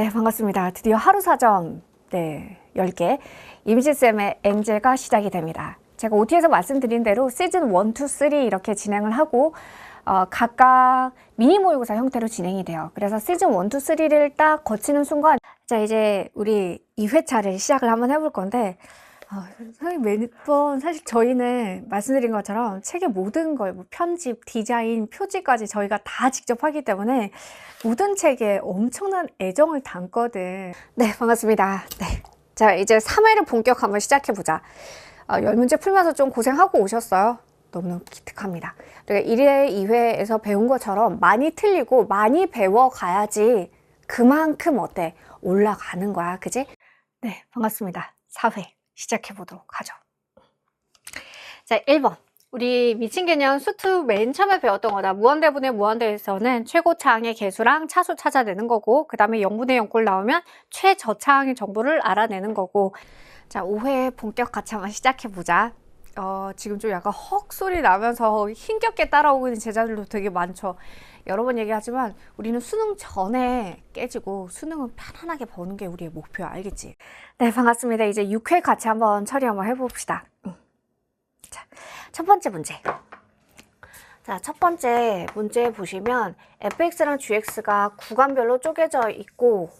네, 반갑습니다. 드디어 하루 사전 네, 10개 이미지쌤의 엔젤가 시작이 됩니다. 제가 OT에서 말씀드린 대로 시즌 1, 2, 3 이렇게 진행을 하고 어, 각각 미니 모의고사 형태로 진행이 돼요. 그래서 시즌 1, 2, 3를 딱 거치는 순간 자 이제 우리 2회차를 시작을 한번 해볼 건데 어, 선생님 매번 사실 저희는 말씀드린 것처럼 책의 모든 걸 뭐 편집, 디자인, 표지까지 저희가 다 직접 하기 때문에 모든 책에 엄청난 애정을 담거든. 네, 반갑습니다. 네. 자, 이제 3회를 본격 한번 시작해보자. 어, 열 문제 풀면서 좀 고생하고 오셨어요. 너무너무 기특합니다. 그러니까 1회, 2회에서 배운 것처럼 많이 틀리고 많이 배워가야지 그만큼 어때? 올라가는 거야. 그지? 네, 반갑습니다. 4회 시작해 보도록 하죠. 자, 1번. 우리 미친 개념 수트 맨 처음에 배웠던 거다. 무한대분의 무한대에서는 최고차항의 개수랑 차수 찾아내는 거고, 그 다음에 0분의 0꼴 나오면 최저차항의 정보를 알아내는 거고. 자, 5회 본격 한번 시작해보자. 어, 지금 좀 약간 헉 소리 나면서 힘겹게 따라오고 있는 제자들도 되게 많죠. 여러 번 얘기하지만 우리는 수능 전에 깨지고 수능은 편안하게 보는 게 우리의 목표야. 알겠지? 네, 반갑습니다. 이제 6회 같이 한번 처리 한번 해봅시다. 응. 자, 첫 번째 문제. 자, 첫 번째 문제 보시면 fx랑 gx가 구간별로 쪼개져 있고